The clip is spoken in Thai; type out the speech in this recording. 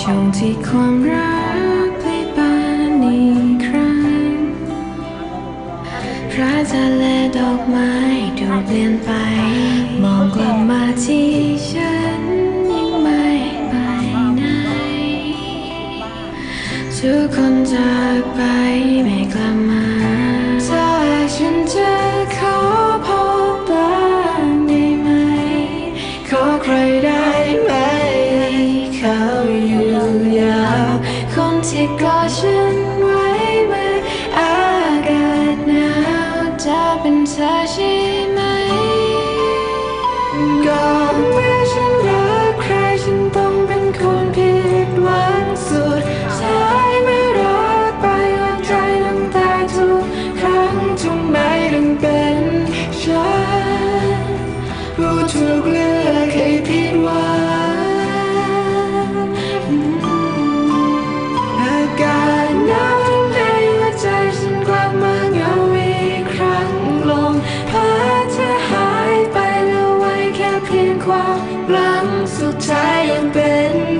ช่วงที่ความรักได้บานอีกครั้งพระจันทร์และดอกไม้ดูเปลี่ยนไป มองกลับมาที่ฉันยังไม่ไปไหนทุกคนจากไป ที่กอดฉันไว้เมื่ออากาศหนาวจะเป็นเธอใช่ไหมก่อนเมื่อฉันรักใครฉันต้องเป็นคนผิดหวังสุดท้ายเมื่อรักไปหัวใจน้ำตาทุกครั้งทำไมต้องเป็นฉันผู้ถูกเลือก ความหลังสุดท้ายยังเป็น